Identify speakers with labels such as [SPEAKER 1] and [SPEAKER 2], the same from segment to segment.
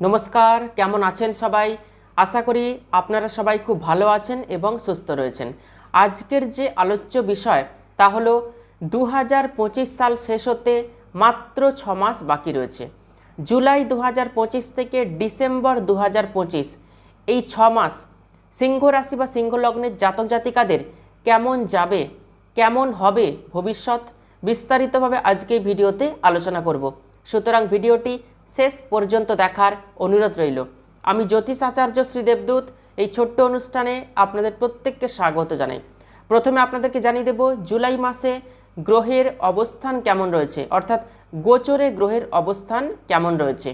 [SPEAKER 1] নমস্কার, কেমন আছেন সবাই? আশা করি আপনারা সবাই খুব ভালো আছেন এবং সুস্থ রয়েছেন। আজকের যে আলোচ্য বিষয় তা হলো দু হাজার পঁচিশ সাল শেষ হতে মাত্র ছ মাস বাকি রয়েছে। জুলাই দু হাজার পঁচিশ থেকে ডিসেম্বর দু হাজার পঁচিশ, এই ছ মাস সিংহ রাশি বা সিংহ লগ্নের জাতক জাতিকাদের কেমন যাবে, কেমন হবে ভবিষ্যৎ, বিস্তারিতভাবে আজকে ভিডিওতে আলোচনা করব। সুতরাং ভিডিওটি শেষ পর্যন্ত দেখার অনুরোধ রইল। আমি জ্যোতিষ আচার্য শ্রী দেবদূত, এই ছোট্ট অনুষ্ঠানে আপনাদের প্রত্যেককে স্বাগত জানাই। প্রথমে আপনাদেরকে জানিয়ে দেব, জুলাই মাসে গ্রহের অবস্থান কেমন রয়েছে? অর্থাৎ গোচরে গ্রহের অবস্থান কেমন রয়েছে?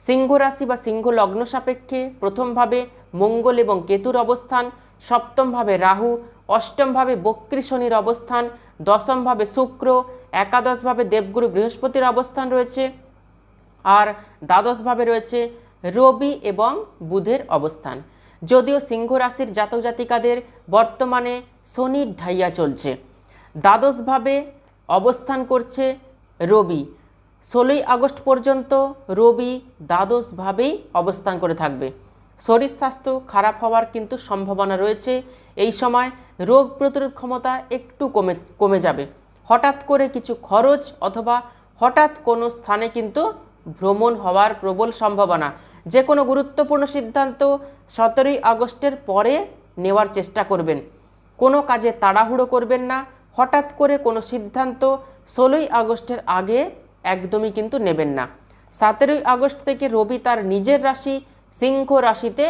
[SPEAKER 1] সিংহ রাশি বা সিংহ লগ্ন সাপেক্ষে প্রথমভাবে মঙ্গল এবং কেতুর অবস্থান, সপ্তমভাবে রাহু, অষ্টমভাবে বক্রী শনির অবস্থান, দশমভাবে শুক্র, একাদশভাবে দেবগুরু বৃহস্পতির অবস্থান রয়েছে। আর দ্বাদশভাবে রয়েছে রবি এবং বুধের অবস্থান। যদিও সিংহ রাশির জাতক জাতিকাদের বর্তমানে শনির ঢাইয়া চলছে। দ্বাদশভাবে অবস্থান করছে রবি। ষোলোই আগস্ট পর্যন্ত রবি দ্বাদশভাবেই অবস্থান করে থাকবে। শরীর স্বাস্থ্য খারাপ হওয়ার কিন্তু সম্ভাবনা রয়েছে। এই সময় রোগ প্রতিরোধ ক্ষমতা একটু কমে কমে যাবে। হঠাৎ করে কিছু খরচ অথবা হঠাৎ কোনো স্থানে কিন্তু ভ্রমণ হওয়ার প্রবল সম্ভাবনা। যে কোনো গুরুত্বপূর্ণ সিদ্ধান্ত সতেরোই আগস্টের পরে নেওয়ার চেষ্টা করবেন। কোনো কাজে তাড়াহুড়ো করবেন না। হঠাৎ করে কোনো সিদ্ধান্ত ষোলোই আগস্টের আগে একদমই কিন্তু নেবেন না। সতেরোই আগস্ট থেকে রবি তার নিজের রাশি সিংহ রাশিতে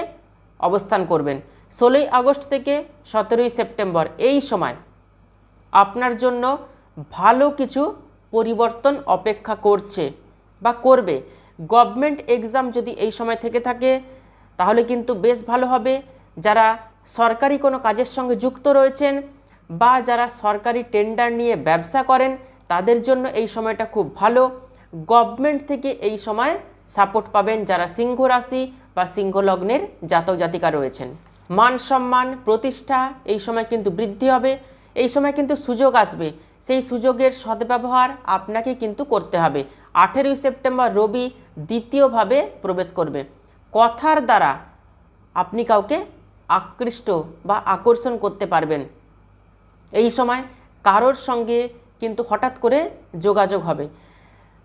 [SPEAKER 1] অবস্থান করবেন। ষোলোই আগস্ট থেকে সতেরোই সেপ্টেম্বর এই সময় আপনার জন্য ভালো কিছু পরিবর্তন অপেক্ষা করছে। বা করবে। গভর্নমেন্ট এক্সাম যদি এই সময় থেকে থাকে, তাহলে কিন্তু বেশ ভালো হবে। যারা সরকারি কোনো কাজের সঙ্গে যুক্ত রয়েছেন বা যারা সরকারি টেন্ডার নিয়ে ব্যবসা করেন, তাদের জন্য এই সময়টা খুব ভালো। গভর্নমেন্ট থেকে এই সময় সাপোর্ট পাবেন যারা সিংহ রাশি বা সিংহ লগ্নের জাতক জাতিকা রয়েছেন। মান সম্মান, প্রতিষ্ঠা, এই সময় কিন্তু বৃদ্ধি হবে। এই সময় কিন্তু সুযোগ আসবে। সেই সুযোগের সদ্ব্যবহার আপনাকে কিন্তু করতে হবে। আঠেরোই সেপ্টেম্বর রবি দ্বিতীয়ভাবে প্রবেশ করবে। কথার দ্বারা আপনি কাউকে আকৃষ্ট বা আকর্ষণ করতে পারবেন। এই সময় কারোর সঙ্গে কিন্তু হঠাৎ করে যোগাযোগ হবে।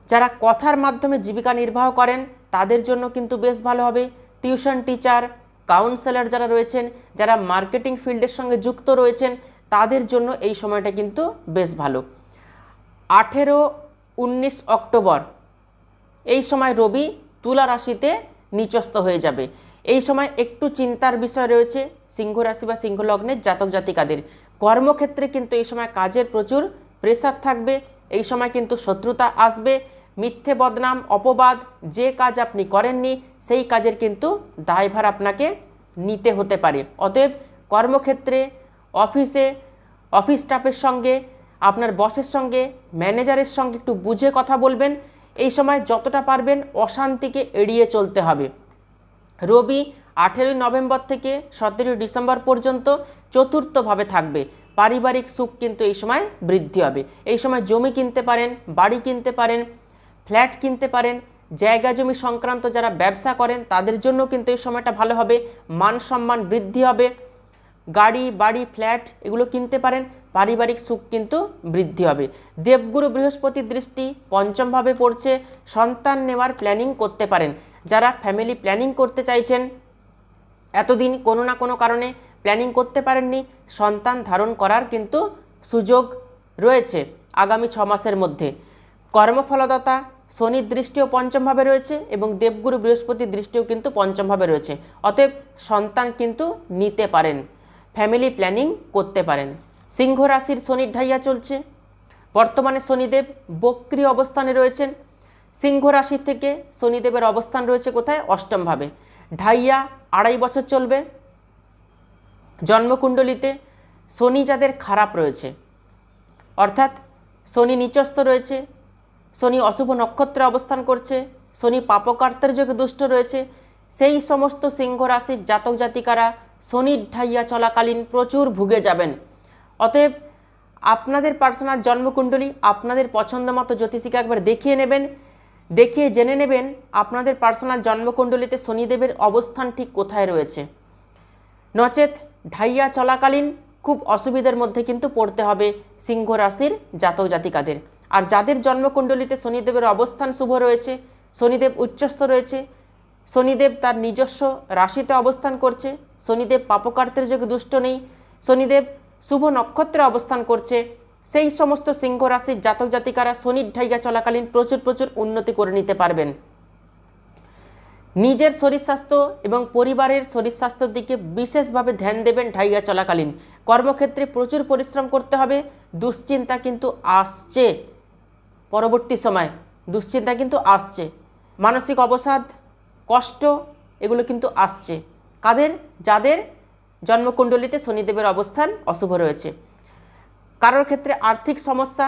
[SPEAKER 1] যারা কথার মাধ্যমে জীবিকা নির্বাহ করেন, তাদের জন্য কিন্তু বেশ ভালো হবে। টিউশন টিচার, কাউন্সেলর যারা রয়েছেন, যারা মার্কেটিং ফিল্ডের সঙ্গে যুক্ত রয়েছেন তাদের জন্য এই সময়টা কিন্তু বেশ ভালো। আঠেরো, উনিশ অক্টোবর, এই সময় রবি তুলা রাশিতে নিচস্ত হয়ে যাবে। এই সময় একটু চিন্তার বিষয় রয়েছে, সিংহ রাশি বা সিংহ লগ্নের জাতক জাতিকাদের। কর্মক্ষেত্রে কিন্তু এই সময় কাজের প্রচুর প্রেসার থাকবে, এই সময় কিন্তু শত্রুতা আসবে, মিথ্যে বদনাম, অপবাদ, যে কাজ আপনি করেননি, সেই কাজের কিন্তু দায়ভার আপনাকে নিতে হতে পারে। অতএব কর্মক্ষেত্রে অফিসে, অফিস স্টাফের সঙ্গে, আপনার বসের সঙ্গে, ম্যানেজারের সঙ্গে একটু বুঝে কথা বলবেন। এই সময় যতটা পারবেন অশান্তিকে এড়িয়ে চলতে হবে। রবি আঠেরোই নভেম্বর থেকে সতেরোই ডিসেম্বর পর্যন্ত চতুর্থভাবে থাকবে। পারিবারিক সুখ কিন্তু এই সময় বৃদ্ধি হবে। এই সময় জমি কিনতে পারেন, বাড়ি কিনতে পারেন, ফ্ল্যাট কিনতে পারেন, জায়গা জমি সংক্রান্ত যারা ব্যবসা করেন তাদের জন্য কিন্তু এই সময়টা ভালো হবে, মান সম্মান বৃদ্ধি হবে। গাড়ি, বাড়ি, ফ্ল্যাট এগুলো কিনতে পারেন। পারিবারিক সুখ কিন্তু বৃদ্ধি হবে। দেবগুরু বৃহস্পতির দৃষ্টি পঞ্চমভাবে পড়ছে। সন্তান নেওয়ার প্ল্যানিং করতে পারেন। যারা ফ্যামিলি প্ল্যানিং করতে চাইছেন, এতদিন কোনো না কোনো কারণে প্ল্যানিং করতে পারেননি, সন্তান ধারণ করার কিন্তু সুযোগ রয়েছে আগামী ছ মাসের মধ্যে। কর্মফলদাতা শনির দৃষ্টিও পঞ্চমভাবে রয়েছে এবং দেবগুরু বৃহস্পতির দৃষ্টিও কিন্তু পঞ্চমভাবে রয়েছে। অতএব সন্তান কিন্তু নিতে পারেন। ফ্যামিলি প্ল্যানিং করতে পারেন। সিংহ রাশির শনির ঢাইয়া চলছে। বর্তমানে শনিদেব বক্রি অবস্থানে রয়েছেন। সিংহ রাশি থেকে শনিদেবের অবস্থান রয়েছে কোথায়? অষ্টমভাবে। ঢাইয়া আড়াই বছর চলবে। জন্মকুণ্ডলিতে শনি যাদের খারাপ রয়েছে, অর্থাৎ শনি নিচস্থ রয়েছে, শনি অশুভ নক্ষত্রে অবস্থান করছে, শনি পাপকার্তের যোগে দুষ্ট রয়েছে, সেই সমস্ত সিংহ রাশির জাতক জাতিকারা শনির ঢাইয়া চলাকালীন প্রচুর ভুগে যাবেন। অতএব আপনাদের পার্সোনাল জন্মকুণ্ডলী, আপনাদের পছন্দ মতো জ্যোতিষীকে একবার দেখিয়ে নেবেন। দেখিয়ে জেনে নেবেন আপনাদের পার্সোনাল জন্মকুণ্ডলিতে শনিদেবের অবস্থান ঠিক কোথায় রয়েছে। নচেত ঢাইয়া চলাকালীন খুব অসুবিধার মধ্যে কিন্তু পড়তে হবে সিংহ রাশির জাতক জাতিকাদের। আর যাদের জন্মকুণ্ডলিতে শনিদেবের অবস্থান শুভ রয়েছে, শনিদেব উচ্চস্থ রয়েছে শনিদেব তার নিজস্ব রাশিতে অবস্থান করছে। শনিদেব পাপকার্তের যোগে দুষ্ট নেই। শনিদেব শুভ নক্ষত্রে অবস্থান করছে। সেই সমস্ত সিংহ রাশির জাতক জাতিকারা শনির ঢাইয়া চলাকালীন প্রচুর প্রচুর উন্নতি করে নিতে পারবেন। নিজের শরীর স্বাস্থ্য এবং পরিবারের শরীর স্বাস্থ্যের দিকে বিশেষভাবে ধ্যান দেবেন ঢাইয়া চলাকালীন। কর্মক্ষেত্রে প্রচুর পরিশ্রম করতে হবে। দুশ্চিন্তা কিন্তু আসছে। পরবর্তী সময় দুশ্চিন্তা কিন্তু আসছে। মানসিক অবসাদ কষ্ট, এগুলো কিন্তু আসছে। কাদের? যাদের জন্মকুণ্ডলিতে শনিদেবের অবস্থান অশুভ রয়েছে। কারোর ক্ষেত্রে আর্থিক সমস্যা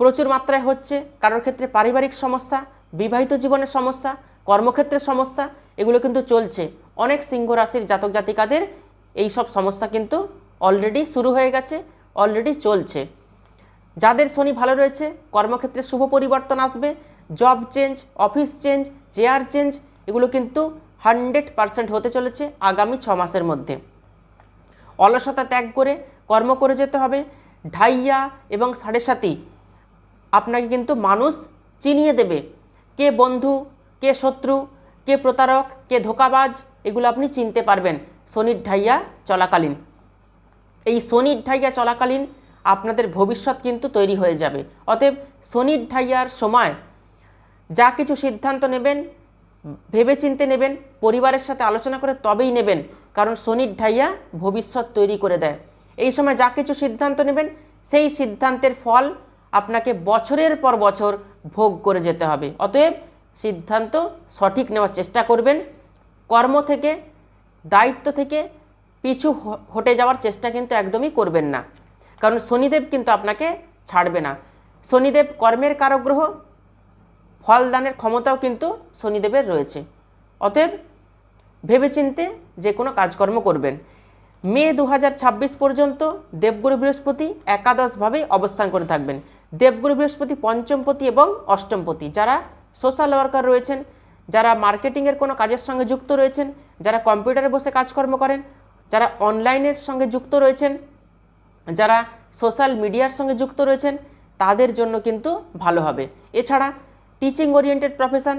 [SPEAKER 1] প্রচুর মাত্রায় হচ্ছে, কারোর ক্ষেত্রে পারিবারিক সমস্যা, বিবাহিত জীবনের সমস্যা, কর্মক্ষেত্রের সমস্যা, এগুলো কিন্তু চলছে। অনেক সিংহ রাশির জাতক জাতিকাদের এই সব সমস্যা কিন্তু অলরেডি শুরু হয়ে গেছে অলরেডি চলছে। যাদের শনি ভালো রয়েছে, কর্মক্ষেত্রে শুভ পরিবর্তন আসবে job change office change chair change এগুলো কিন্তু হান্ড্রেড পারসেন্ট হতে চলেছে আগামী ছ মাসের মধ্যে। অলসতা ত্যাগ করে কর্ম করে যেতে হবে। ঢাইয়া এবং সাড়ে সাতি আপনাকে কিন্তু মানুষ চিনিয়ে দেবে। কে বন্ধু, কে শত্রু, কে প্রতারক, কে ধোকাবাজ, এগুলো আপনি চিনতে পারবেন। শনির ঢাইয়া চলাকালীন। এই শনির ঢাইয়া চলাকালীন আপনাদের ভবিষ্যৎ কিন্তু তৈরি হয়ে যাবে। অতএব শনির ঢাইয়ার সময় যা কিছু সিদ্ধান্ত নেবেন ভেবেচিন্তে নেবেন, পরিবারের সাথে আলোচনা করে তবেই নেবেন, কারণ শনির ঢাইয়া ভবিষ্যৎ তৈরি করে দেয়। এই সময় যা কিছু সিদ্ধান্ত নেবেন, সেই সিদ্ধান্তের ফল আপনাকে বছরের পর বছর ভোগ করে যেতে হবে। অতএব সিদ্ধান্ত সঠিক নেওয়ার চেষ্টা করবেন, কর্ম থেকে, দায়িত্ব থেকে পিছু হটে যাওয়ার চেষ্টা কিন্তু একদমই করবেন না। কারণ শনিদেব কিন্তু আপনাকে ছাড়বে না। শনিদেব কর্মের কারগ্রহ ফলদানের ক্ষমতাও কিন্তু শনিদেবের রয়েছে। অতএব ভেবেচিন্তে যে কোনো কাজকর্ম করবেন। মে দু হাজার ছাব্বিশ পর্যন্ত দেবগুরু বৃহস্পতি একাদশভাবে অবস্থান করে থাকবেন। দেবগুরু বৃহস্পতি পঞ্চমপতি এবং অষ্টমপতি যারা সোশ্যাল ওয়ার্কার রয়েছেন, যারা মার্কেটিংয়ের কোনো কাজের সঙ্গে যুক্ত রয়েছেন, যারা কম্পিউটারে বসে কাজকর্ম করেন, যারা অনলাইনের সঙ্গে যুক্ত রয়েছেন, যারা সোশ্যাল মিডিয়ার সঙ্গে যুক্ত রয়েছেন, তাদের জন্য কিন্তু ভালো হবে। এছাড়া টিচিং ওরিয়েন্টেড প্রফেশন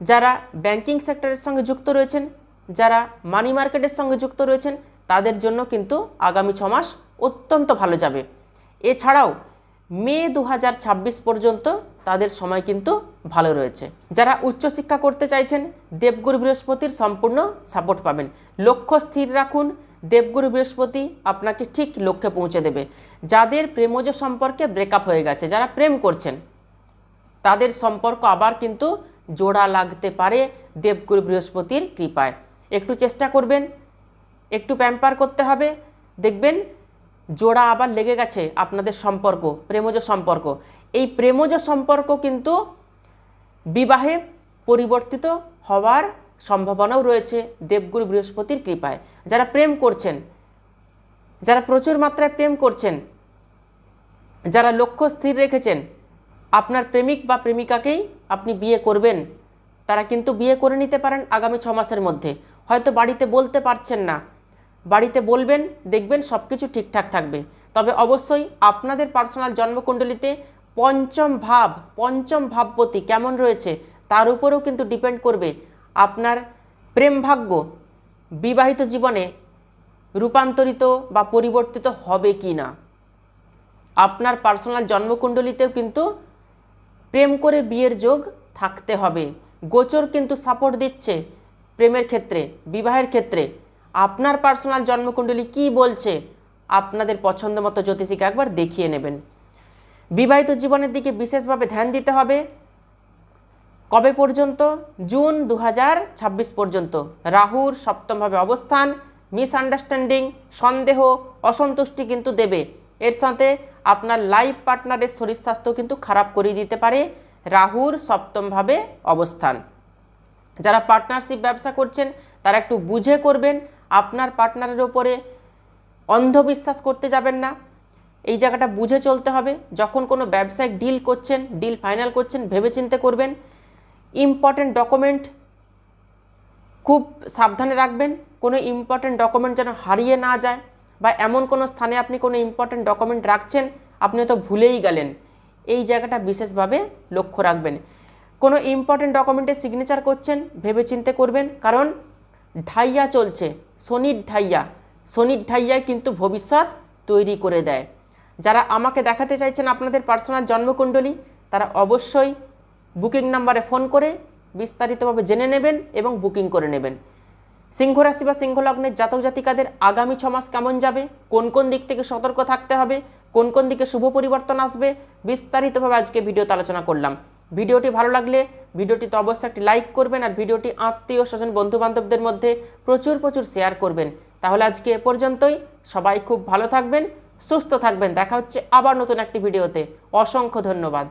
[SPEAKER 1] যারা ব্যাংকিং সেক্টরের সঙ্গে যুক্ত রয়েছেন, যারা মানি মার্কেটের সঙ্গে যুক্ত রয়েছেন, তাদের জন্য কিন্তু আগামী ছ মাস অত্যন্ত ভালো যাবে। এছাড়াও মে দু হাজার ছাব্বিশ পর্যন্ত তাদের সময় কিন্তু ভালো রয়েছে। যারা উচ্চশিক্ষা করতে চাইছেন, দেবগুরু বৃহস্পতির সম্পূর্ণ সাপোর্ট পাবেন। লক্ষ্য স্থির রাখুন, দেবগুরু বৃহস্পতি আপনাকে ঠিক লক্ষ্যে পৌঁছে দেবে। যাদের প্রেমজ সম্পর্কে ব্রেকআপ হয়ে গেছে, যারা প্রেম করছেন তাদের সম্পর্ক আবার কিন্তু জোড়া লাগতে পারে দেবগুরু বৃহস্পতির কৃপায়। একটু চেষ্টা করবেন, একটু প্যাম্পার করতে হবে। দেখবেন জোড়া আবার লেগে গেছে আপনাদের সম্পর্ক, প্রেমজ সম্পর্ক। এই প্রেমজ সম্পর্ক কিন্তু বিবাহে পরিবর্তিত হওয়ার সম্ভাবনাও রয়েছে দেবগুরু বৃহস্পতির কৃপায়। যারা প্রেম করছেন, যারা প্রচুর মাত্রায় প্রেম করছেন, যারা লক্ষ্য স্থির রেখেছেন আপনার প্রেমিক বা প্রেমিকাকেই আপনি বিয়ে করবেন। তারা কিন্তু বিয়ে করে নিতে পারেন আগামী ছ মাসের মধ্যে। হয়তো বাড়িতে বলতে পারছেন না। বাড়িতে বলবেন, দেখবেন সব কিছু ঠিকঠাক থাকবে। তবে অবশ্যই আপনাদের পার্সোনাল জন্মকুণ্ডলিতে পঞ্চম ভাব, পঞ্চম ভাবপতি কেমন রয়েছে তার উপরেও কিন্তু ডিপেন্ড করবে আপনার প্রেম ভাগ্য। বিবাহিত জীবনে রূপান্তরিত বা পরিবর্তিত হবে কি না আপনার পার্সোনাল জন্মকুণ্ডলিতেও কিন্তু প্রেম করে বিয়ের যোগ থাকতে হবে। গোচর কিন্তু সাপোর্ট দিচ্ছে প্রেমের ক্ষেত্রে, বিবাহের ক্ষেত্রে। আপনার পার্সোনাল জন্মকুণ্ডলী কি বলছে, আপনাদের পছন্দ মতো জ্যোতিষীকে একবার দেখিয়ে নেবেন। বিবাহিত জীবনের দিকে বিশেষভাবে ধ্যান দিতে হবে। কবে পর্যন্ত? জুন দু হাজার ছাব্বিশ পর্যন্ত। রাহুর সপ্তমভাবে অবস্থান মিসআন্ডারস্ট্যান্ডিং সন্দেহ, অসন্তুষ্টি কিন্তু দেবে। এর সাথে আপনার লাইফ পার্টনারের শরীর স্বাস্থ্য কিন্তু খারাপ করে দিতে পারে। রাহুর সপ্তমভাবে অবস্থান। যারা পার্টনারশিপ ব্যবসা করছেন, তারা একটু বুঝে করবেন, আপনার পার্টনারের ওপরে অন্ধবিশ্বাস করতে যাবেন না। এই জায়গাটা বুঝে চলতে হবে। যখন কোনো ব্যবসায়িক ডিল করছেন ডিল ফাইনাল করছেন, ভেবেচিন্তে করবেন। ইম্পর্ট্যান্ট ডকুমেন্ট খুব সাবধানে রাখবেন। কোনো ইম্পর্ট্যান্ট ডকুমেন্ট যেন হারিয়ে না যায়। বা এমন কোনো স্থানে আপনি কোনো ইম্পর্ট্যান্ট ডকুমেন্ট রাখছেন আপনি হয়তো ভুলেই গেলেন। এই জায়গাটা বিশেষভাবে লক্ষ্য রাখবেন। কোনো ইম্পর্ট্যান্ট ডকুমেন্টে সিগনেচার করছেন, ভেবেচিন্তে করবেন, কারণ ঢাইয়া চলছে, শনির ঢাইয়া। শনির ঢাইয়ায় কিন্তু ভবিষ্যৎ তৈরি করে দেয়। যারা আমাকে দেখাতে চাইছেন আপনাদের পার্সোনাল জন্মকুণ্ডলী, তারা অবশ্যই বুকিং নাম্বারে ফোন করে বিস্তারিতভাবে জেনে নেবেন এবং বুকিং করে নেবেন। সিংহ রাশি বা সিংহ লগ্নের জাতক জাতিকাদের আগামী ছ মাস কেমন যাবে? কোন কোন দিক থেকে সতর্ক থাকতে হবে? কোন কোন দিকে শুভ পরিবর্তন আসবে? বিস্তারিতভাবে আজকে ভিডিওতে আলোচনা করলাম। ভিডিওটি ভালো লাগলে ভিডিওটিতে অবশ্যই একটি লাইক করবেন আর ভিডিওটি আত্মীয় স্বজন বন্ধু বান্ধবদের মধ্যে প্রচুর প্রচুর শেয়ার করবেন। তাহলে আজকে এ পর্যন্তই। সবাই খুব ভালো থাকবেন, সুস্থ থাকবেন। দেখা হচ্ছে আবার নতুন একটি ভিডিওতে। অসংখ্য ধন্যবাদ।